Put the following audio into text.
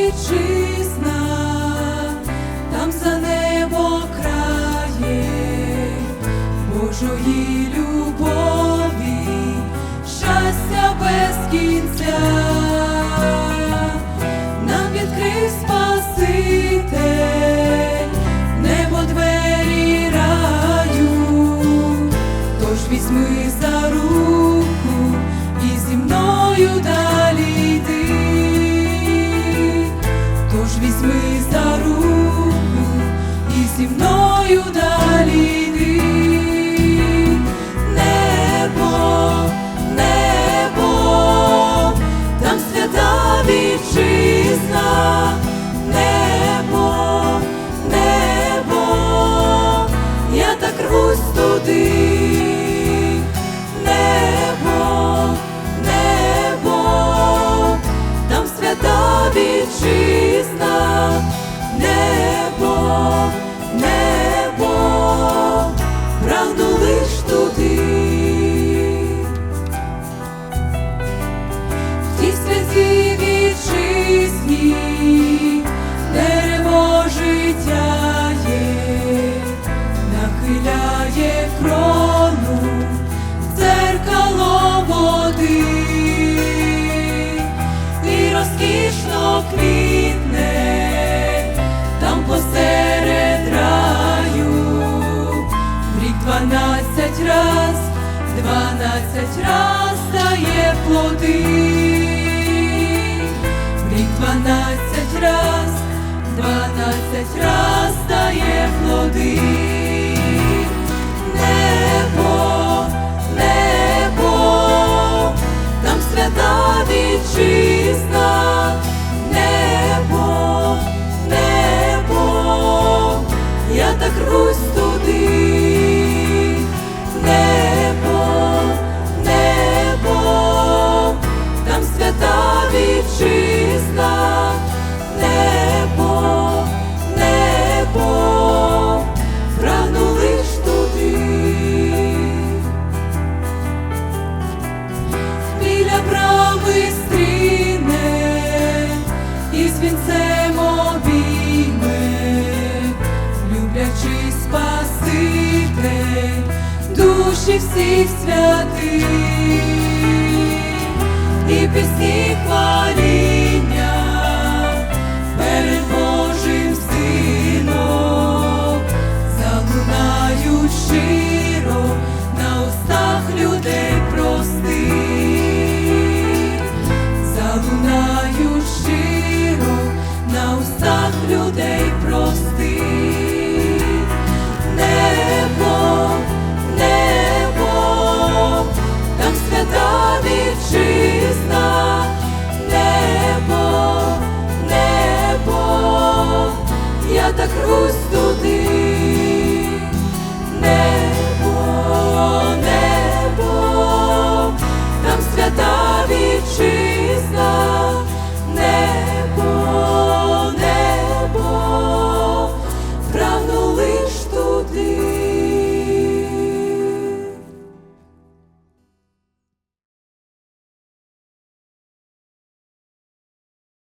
вітчизна, там за небо краєм Божої. мною далі йди, небо, небо, там свята вітчизна, небо, небо, я так рвусь туди, небо, небо, там свята вітчизна, небо. дванадцять раз дає плоди, в рік дванадцять раз, дванадцять раз дає плоди. Небо, небо, там свята відчинена. очі всіх святих і пісні хваління перед Божим сином залунають щиро на устах людей простих, залунають щиро на устах людей простих. та хрусту.